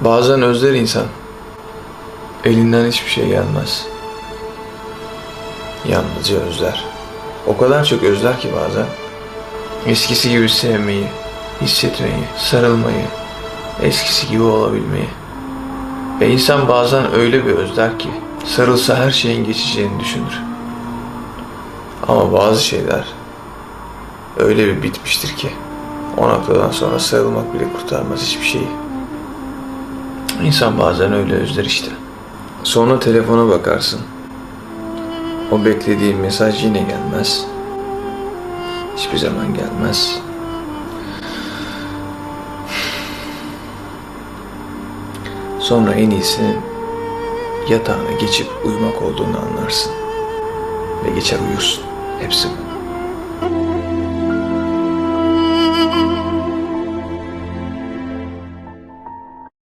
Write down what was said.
Bazen özler insan. Elinden hiçbir şey gelmez. Yalnızca özler. O kadar çok özler ki bazen. Eskisi gibi sevmeyi, hissetmeyi, sarılmayı, eskisi gibi olabilmeyi. Ve insan bazen öyle bir özler ki sarılsa her şeyin geçeceğini düşünür. Ama bazı şeyler öyle bir bitmiştir ki o noktadan sonra sarılmak bile kurtarmaz hiçbir şeyi. İnsan bazen öyle özler işte. Sonra telefona bakarsın. O beklediğin mesaj yine gelmez. Hiçbir zaman gelmez. Sonra en iyisi yatağına geçip uyumak olduğunu anlarsın. Ve geçer uyursun. Hepsi bu.